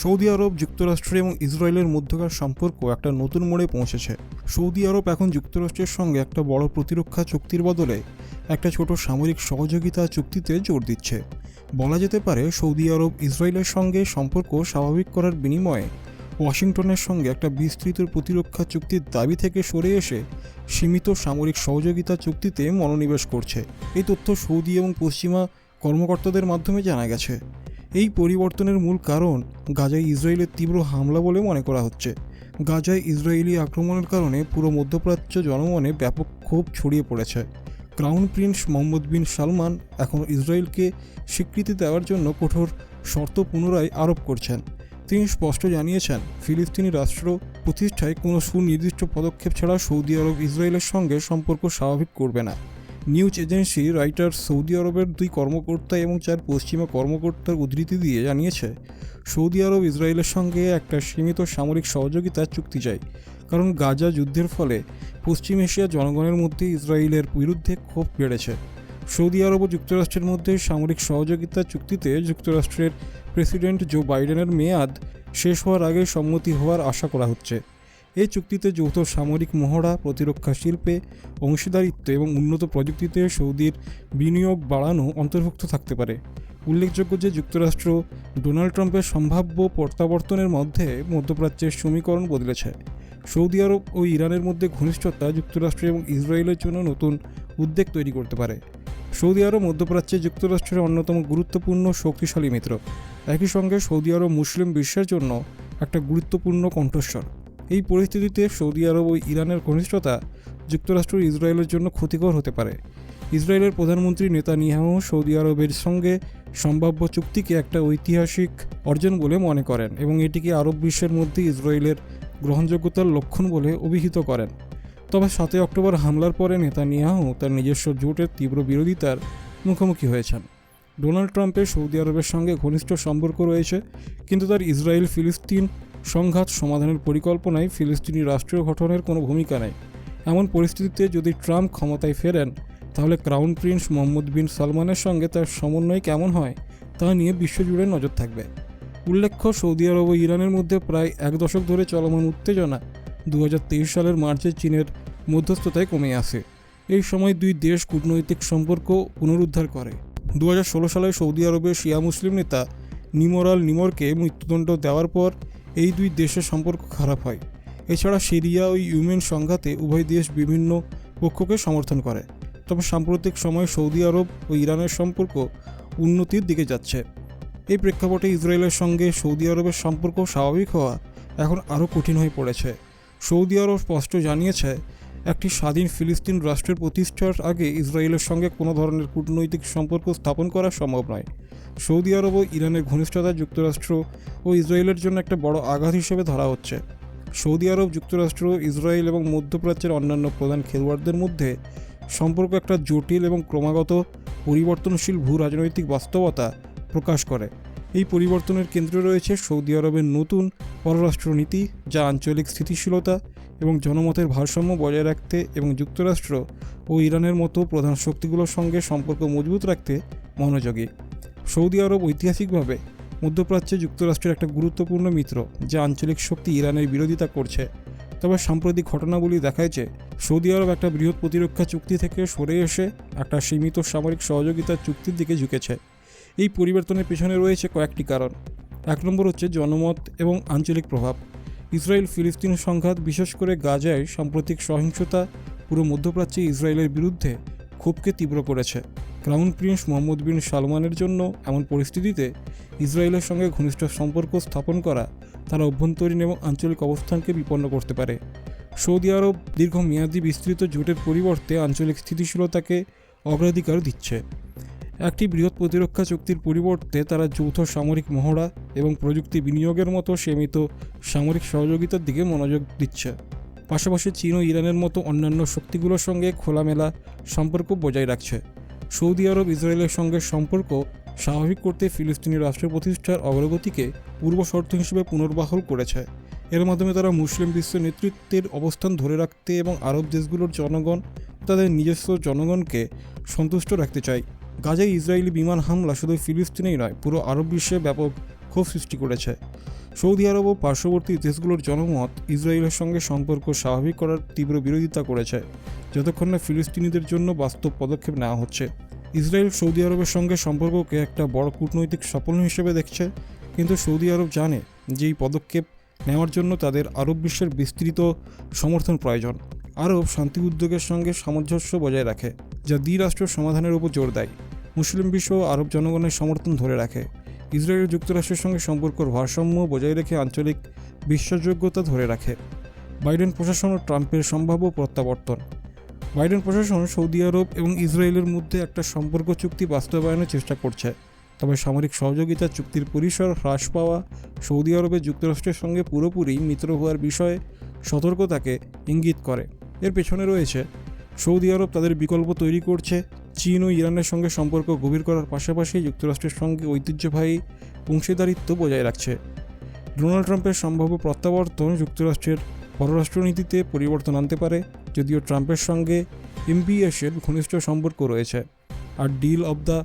Saudi আরব যুক্তরাষ্ট্র এবং ইসরায়েলের মধ্যকার সম্পর্ক একটা নতুন মোড়ে পৌঁছেছে। সৌদি আরব এখন যুক্তরাষ্ট্রের সঙ্গে একটা বড় প্রতিরক্ষা চুক্তির বদলে একটা ছোট সামরিক সহযোগিতা চুক্তিতে জোর দিচ্ছে। বলা যেতে পারে, সৌদি আরব ইসরায়েলের সঙ্গে সম্পর্ক স্বাভাবিক করার বিনিময়ে ওয়াশিংটনের সঙ্গে একটা বিস্তৃত প্রতিরক্ষা চুক্তির দাবি থেকে সরে এসে সীমিত সামরিক সহযোগিতা চুক্তিতে মনোনিবেশ করছে। এই তথ্য সৌদি এবং পশ্চিমা কর্মকর্তাদের মাধ্যমে জানা গেছে। এই পরিবর্তনের মূল কারণ গাজায় ইসরায়েলের তীব্র হামলা বলে মনে করা হচ্ছে। গাজায় ইসরায়েলি আক্রমণের কারণে পুরো মধ্যপ্রাচ্য জনমনে ব্যাপক ক্ষোভ ছড়িয়ে পড়েছে। Crown prince Mohammed bin Salman এখন ইসরায়েলকে স্বীকৃতি দেওয়ার জন্য কঠোর শর্ত পুনরায় আরোপ করছেন। তিনি স্পষ্ট জানিয়েছেন, ফিলিস্তিনি রাষ্ট্র প্রতিষ্ঠায় কোনো সুনির্দিষ্ট পদক্ষেপ ছাড়া সৌদি আরব ইসরায়েলের সঙ্গে সম্পর্ক স্বাভাবিক করবে না। নিউজ এজেন্সি, রাইটার সৌদি আরবের দুই কর্মকর্তা এবং চার পশ্চিমা কর্মকর্তার উদ্ধৃতি দিয়ে জানিয়েছে, সৌদি আরব ইসরায়েলের সঙ্গে একটা সীমিত সামরিক সহযোগিতা চুক্তি চায় কারণ গাজা যুদ্ধের ফলে পশ্চিম এশিয়ার জনগণের মধ্যে ইসরায়েলের বিরুদ্ধে ক্ষোভ বেড়েছে। সৌদি আরব ও যুক্তরাষ্ট্রের মধ্যে সামরিক সহযোগিতা চুক্তিতে যুক্তরাষ্ট্রের প্রেসিডেন্ট জো বাইডেনের মেয়াদ শেষ হওয়ার আগে সম্মতি হওয়ার আশা করা হচ্ছে। এই চুক্তিতে যৌথ সামরিক মহড়া, প্রতিরক্ষা শিল্পে অংশীদারিত্ব এবং উন্নত প্রযুক্তিতে সৌদির বিনিয়োগ বাড়ানো অন্তর্ভুক্ত থাকতে পারে। উল্লেখযোগ্য যে যুক্তরাষ্ট্র ডোনাল্ড ট্রাম্পের সম্ভাব্য প্রত্যাবর্তনের মধ্যে মধ্যপ্রাচ্যের সমীকরণ বদলেছে। সৌদি আরব ও ইরানের মধ্যে ঘনিষ্ঠতা যুক্তরাষ্ট্র এবং ইসরায়েলের জন্য নতুন উদ্বেগ তৈরি করতে পারে। সৌদি আরব মধ্যপ্রাচ্যে যুক্তরাষ্ট্রের অন্যতম গুরুত্বপূর্ণ শক্তিশালী মিত্র। একই সঙ্গে সৌদি আরব মুসলিম বিশ্বের জন্য একটা গুরুত্বপূর্ণ কণ্ঠস্বর। এই পরিস্থিতিতে সৌদি আরব ও ইরানের ঘনিষ্ঠতা যুক্তরাষ্ট্র ইসরায়েলের জন্য ক্ষতিকর হতে পারে। ইসরায়েলের প্রধানমন্ত্রী নেতানিয়াহু সৌদি আরবের সঙ্গে সম্ভাব্য চুক্তিকে একটা ঐতিহাসিক অর্জন বলে মনে করেন এবং এটিকে আরব বিশ্বের মধ্যে ইসরায়েলের গ্রহণযোগ্যতার লক্ষণ বলে অভিহিত করেন। তবে সাতই অক্টোবর হামলার পরে নেতানিয়াহু তার নিজস্ব জোটের তীব্র বিরোধিতার মুখোমুখি হয়েছেন। ডোনাল্ড ট্রাম্পের সৌদি আরবের সঙ্গে ঘনিষ্ঠ সম্পর্ক রয়েছে, কিন্তু তার ইসরায়েল ফিলিস্তিন সংঘাত সমাধানের পরিকল্পনায় ফিলিস্তিনি রাষ্ট্রীয় গঠনের কোনো ভূমিকা নেই। এমন পরিস্থিতিতে যদি ট্রাম্প ক্ষমতায় ফেরেন, তাহলে ক্রাউন প্রিন্স মোহাম্মদ বিন সালমানের সঙ্গে তার সমন্বয় কেমন হয়, তা নিয়ে বিশ্বজুড়ে নজর থাকবে। উল্লেখ্য, সৌদি আরব ও ইরানের মধ্যে প্রায় এক দশক ধরে চলমান উত্তেজনা দু হাজার তেইশ সালের মার্চে চীনের মধ্যস্থতায় কমে আসে। এই সময় দুই দেশ কূটনৈতিক সম্পর্ক পুনরুদ্ধার করে। দু হাজার ষোলো সালে সৌদি আরবের শিয়া মুসলিম নেতা নিমরাল নিমরকে মৃত্যুদণ্ড দেওয়ার পর এই দুই দেশের সম্পর্ক খারাপ হয়। এছাড়া সিরিয়া ও ইউমেন সংঘাতে উভয় দেশ বিভিন্ন পক্ষকে সমর্থন করে। তবে সাম্প্রতিক সময়ে সৌদি আরব ও ইরানের সম্পর্ক উন্নতির দিকে যাচ্ছে। এই প্রেক্ষাপটে ইসরায়েলের সঙ্গে সৌদি আরবের সম্পর্ক স্বাভাবিক হওয়া এখন আরও কঠিন হয়ে পড়েছে। সৌদি আরব স্পষ্ট জানিয়েছে একটি স্বাধীন ফিলিস্তিন রাষ্ট্রের প্রতিষ্ঠার আগে ইসরায়েলের সঙ্গে কোনো ধরনের কূটনৈতিক সম্পর্ক স্থাপন করা সম্ভব নয়। সৌদি আরব ও ইরানের ঘনিষ্ঠতা যুক্তরাষ্ট্র ও ইসরায়েলের জন্য একটা বড় আঘাত হিসেবে ধরা হচ্ছে। সৌদি আরব, যুক্তরাষ্ট্র, ইসরায়েল এবং মধ্যপ্রাচ্যের অন্যান্য প্রধান খেলোয়াড়দের মধ্যে সম্পর্ক একটা জটিল এবং ক্রমাগত পরিবর্তনশীল ভূ রাজনৈতিক বাস্তবতা প্রকাশ করে। এই পরিবর্তনের কেন্দ্রে রয়েছে সৌদি আরবের নতুন পররাষ্ট্রনীতি, যা আঞ্চলিক স্থিতিশীলতা এবং জনমতের ভারসাম্য বজায় রাখতে এবং যুক্তরাষ্ট্র ও ইরানের মতো প্রধান শক্তিগুলোর সঙ্গে সম্পর্ক মজবুত রাখতে মনোযোগী। সৌদি আরব ঐতিহাসিকভাবে মধ্যপ্রাচ্যে যুক্তরাষ্ট্রের একটা গুরুত্বপূর্ণ মিত্র, যা আঞ্চলিক শক্তি ইরানের বিরোধিতা করছে। তবে সাম্প্রতিক ঘটনাগুলি দেখায় যে, সৌদি আরব একটা বৃহৎ প্রতিরক্ষা চুক্তি থেকে সরে এসে একটা সীমিত সামরিক সহযোগিতা চুক্তির দিকে ঝুঁকেছে। এই পরিবর্তনের পেছনে রয়েছে কয়েকটি কারণ। এক নম্বর হচ্ছে জনমত এবং আঞ্চলিক প্রভাব। ইসরায়েল ফিলিস্তিন সংঘাত, বিশেষ করে গাজায় সাম্প্রতিক সহিংসতা, পুরো মধ্যপ্রাচ্যে ইসরায়েলের বিরুদ্ধে ক্ষোভকে তীব্র করেছে। ক্রাউন প্রিন্স মোহাম্মদ বিন সালমানের জন্য এমন পরিস্থিতিতে ইসরায়েলের সঙ্গে ঘনিষ্ঠ সম্পর্ক স্থাপন করা তার অভ্যন্তরীণ এবং আঞ্চলিক অবস্থানকে বিপন্ন করতে পারে। সৌদি আরব দীর্ঘমেয়াদী বিস্তৃত জোটের পরিবর্তে আঞ্চলিক স্থিতিশীলতাকে অগ্রাধিকার দিচ্ছে। একটি বৃহৎ প্রতিরক্ষা চুক্তির পরিবর্তে তারা যৌথ সামরিক মহড়া এবং প্রযুক্তি বিনিয়োগের মতো সীমিত সামরিক সহযোগিতার দিকে মনোযোগ দিচ্ছে। পাশাপাশি চীন ও ইরানের মতো অন্যান্য শক্তিগুলোর সঙ্গে খোলামেলা সম্পর্ক বজায় রাখছে। সৌদি আরব, ইসরায়েলের সঙ্গে সম্পর্ক স্বাভাবিক করতে ফিলিস্তিনি রাষ্ট্র প্রতিষ্ঠার অগ্রগতিকে পূর্ব শর্ত হিসেবে পুনর্বহাল করেছে। এর মাধ্যমে তারা মুসলিম বিশ্ব নেতৃত্বের অবস্থান ধরে রাখতে এবং আরব দেশগুলোর জনগণ, তাদের নিজস্ব জনগণকে সন্তুষ্ট রাখতে চায়। গাজায় ইসরায়েলি বিমান হামলা শুধু ফিলিস্তিনেই নয়, পুরো আরব বিশ্বে ব্যাপক ক্ষোভ সৃষ্টি করেছে। সৌদি আরব ও পার্শ্ববর্তী দেশগুলোর জনমত ইসরায়েলের সঙ্গে সম্পর্ক স্বাভাবিক করার তীব্র বিরোধিতা করেছে, যতক্ষণ না ফিলিস্তিনিদের জন্য বাস্তব পদক্ষেপ নেওয়া হচ্ছে। ইসরায়েল সৌদি আরবের সঙ্গে সম্পর্ককে একটা বড় কূটনৈতিক সাফল্য হিসেবে দেখছে, কিন্তু সৌদি আরব জানে যে এই পদক্ষেপ নেওয়ার জন্য তাদের আরব বিশ্বের বিস্তৃত সমর্থন প্রয়োজন। আরব শান্তি উদ্যোগের সঙ্গে সামঞ্জস্য বজায় রাখে, যা দ্বিরাষ্ট্র সমাধানের উপর জোর দেয়। মুসলিম বিশ্ব ও আরব জনগণের সমর্থন ধরে রাখে। ইসরায়েল যুক্তরাষ্ট্রের সঙ্গে সম্পর্কের ভারসাম্য বজায় রেখে আঞ্চলিক বিশ্বাসযোগ্যতা ধরে রাখে। বাইডেন প্রশাসন ও ট্রাম্পের সম্ভাব্য প্রত্যাবর্তন। বাইডেন প্রশাসন সৌদি আরব এবং ইসরায়েলের মধ্যে একটা সম্পর্ক চুক্তি বাস্তবায়নের চেষ্টা করছে। তবে সামরিক সহযোগিতা চুক্তির পরিসর হ্রাস পাওয়া সৌদি আরবের যুক্তরাষ্ট্রের সঙ্গে পুরোপুরি মিত্র হওয়ার বিষয়ে সতর্কতাকে ইঙ্গিত করে। এর পেছনে রয়েছে, সৌদি আরব তাদের বিকল্প তৈরি করছে চীন ও ইরানের সঙ্গে সম্পর্ক গভীর করার পাশাপাশি যুক্তরাষ্ট্রের সঙ্গে ঐতিহ্যবাহী অংশীদারিত্ব বজায় রাখছে। ডোনাল্ড ট্রাম্পের সম্ভাব্য প্রত্যাবর্তন যুক্তরাষ্ট্রের পররাষ্ট্রনীতিতে পরিবর্তন আনতে পারে, যদিও ট্রাম্পের সঙ্গে এমবিএসের ঘনিষ্ঠ সম্পর্ক রয়েছে। আর ডিল অব দ্য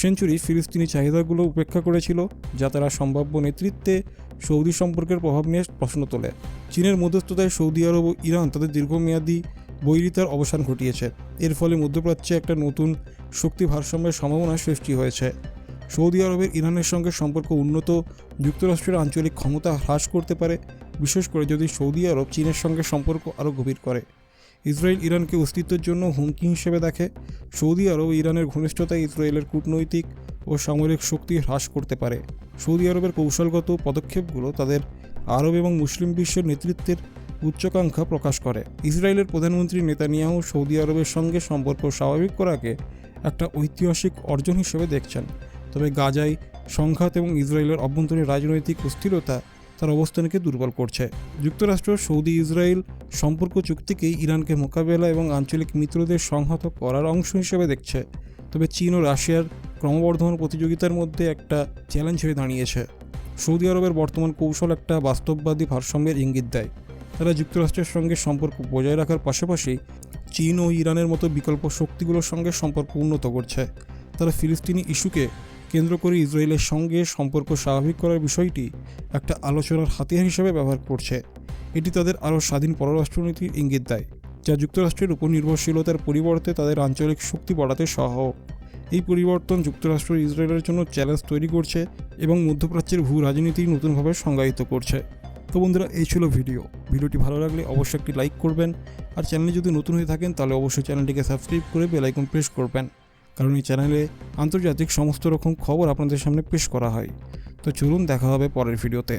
সেঞ্চুরি ফিলিস্তিনি চাহিদাগুলো উপেক্ষা করেছিল, যা তারা সম্ভাব্য নেতৃত্বে সৌদি সম্পর্কের প্রভাব নিয়ে প্রশ্ন তোলে। চীনের মধ্যস্থতায় সৌদি আরব ও ইরান তাদের দীর্ঘমেয়াদী বৈরিতার অবসান ঘটিয়েছে। এর ফলে মধ্যপ্রাচ্যে একটা নতুন শক্তি ভারসাম্যের সম্ভাবনা সৃষ্টি হয়েছে। সৌদি আরবের ইরানের সঙ্গে সম্পর্ক উন্নত, যুক্তরাষ্ট্রের আঞ্চলিক ক্ষমতা হ্রাস করতে পারে, বিশেষ করে যদি সৌদি আরব চীনের সঙ্গে সম্পর্ক আরও গভীর করে। ইসরায়েল ইরানকে অস্তিত্বের জন্য হুমকি হিসেবে দেখে, সৌদি আরব ইরানের ঘনিষ্ঠতা ইসরায়েলের কূটনৈতিক ও সামরিক শক্তি হ্রাস করতে পারে। সৌদি আরবের কৌশলগত পদক্ষেপগুলো তাদের আরব এবং মুসলিম বিশ্বের নেতৃত্বের উচ্চাকাঙ্ক্ষা প্রকাশ করে। ইসরায়েলের প্রধানমন্ত্রী নেতানিয়াহু সৌদি আরবের সঙ্গে সম্পর্ক স্বাভাবিক করাকে একটা ঐতিহাসিক অর্জন হিসেবে দেখছেন। তবে গাজায় সংঘাত এবং ইসরায়েলের অভ্যন্তরীণ রাজনৈতিক অস্থিরতা তার অবস্থানকে দুর্বল করছে। যুক্তরাষ্ট্র, সৌদি, ইসরায়েল সম্পর্ক চুক্তিকে ইরানকে মোকাবেলা এবং আঞ্চলিক মিত্রদের সংহত করার অংশ হিসেবে দেখছে। তবে চীন ও রাশিয়ার ক্রমবর্ধমান প্রতিযোগিতার মধ্যে একটা চ্যালেঞ্জ হয়ে দাঁড়িয়েছে। সৌদি আরবের বর্তমান কৌশল একটা বাস্তববাদী ভারসাম্যের ইঙ্গিত দেয়। তারা যুক্তরাষ্ট্রের সঙ্গে সম্পর্ক বজায় রাখার পাশাপাশি চীন ও ইরানের মতো বিকল্প শক্তিগুলোর সঙ্গে সম্পর্ক উন্নত করছে। তারা ফিলিস্তিনি ইস্যুকে কেন্দ্র করে ইসরায়েলের সঙ্গে সম্পর্ক স্বাভাবিক করার বিষয়টি একটা আলোচনার হাতিয়ার হিসেবে ব্যবহার করছে। এটি তাদের আরও স্বাধীন পররাষ্ট্রনীতির ইঙ্গিত দেয়, যা যুক্তরাষ্ট্রের উপর নির্ভরশীলতার পরিবর্তে তাদের আঞ্চলিক শক্তি বাড়াতে সহায়ক। এই পরিবর্তন যুক্তরাষ্ট্র ইসরায়েলের জন্য চ্যালেঞ্জ তৈরি করছে এবং মধ্যপ্রাচ্যের ভূ রাজনীতি নতুনভাবে সংজ্ঞায়িত করছে। তো বন্ধুরা, এই ছিল ভিডিও। ভিডিওটি ভালো লাগলে অবশ্যই একটি লাইক করবেন। আর চ্যানেলে যদি নতুন হয়ে থাকেন, তাহলে অবশ্যই চ্যানেলটিকে সাবস্ক্রাইব করে বেলাইকন প্রেস করবেন। কারণ এই চ্যানেলে আন্তর্জাতিক সমস্ত রকম খবর আপনাদের সামনে পেশ করা হয়। তো চলুন, দেখা হবে পরের ভিডিওতে।